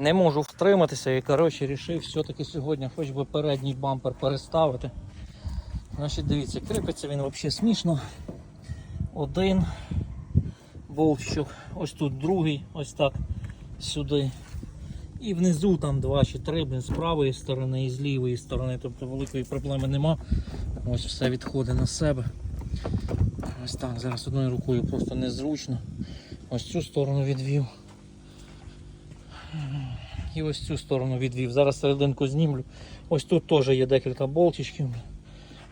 Не можу втриматися і коротше рішив все-таки сьогодні хоч би передній бампер переставити. Значить, дивіться, кріпиться він взагалі смішно. Один болтчик, ось тут другий, ось так сюди. І внизу там два чи три з правої сторони і з лівої сторони, тобто великої проблеми нема. Ось все відходить на себе. Ось так, зараз одною рукою просто незручно. Ось цю сторону відвів. І ось цю сторону відвів. Зараз серединку знімлю. Ось тут теж є декілька болтичків.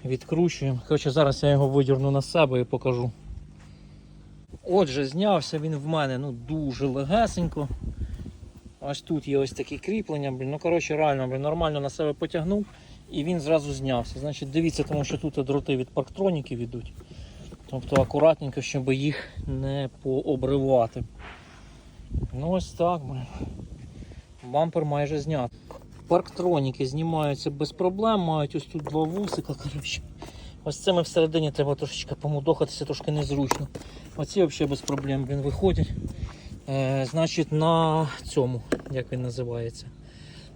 Відкручуємо. Коротше, зараз я його видірну на себе і покажу. Отже, знявся він в мене ну, дуже легесенько. Ось тут є ось такі кріплення, блін. Ну, коротше, реально, блін, нормально на себе потягнув і він зразу знявся. Значить, дивіться, тому що тут дроти від парктроніків ідуть. Тобто акуратненько, щоб їх не пообривати. Ну ось так, блін. Бампер майже знят. Парктроніки знімаються без проблем, мають ось тут два вусика. Коротше. Ось цими всередині треба трошечки помудохатися, трошки незручно. Оці взагалі без проблем він виходять. Е, значить, на цьому, як він називається,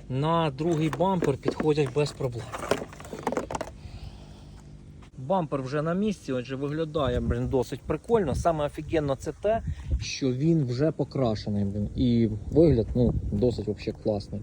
на другий бампер підходять без проблем. Бампер вже на місці, отже, виглядає блин, досить прикольно. Саме офігенно це те, що він вже покрашений. Блин, і вигляд ну, досить класний.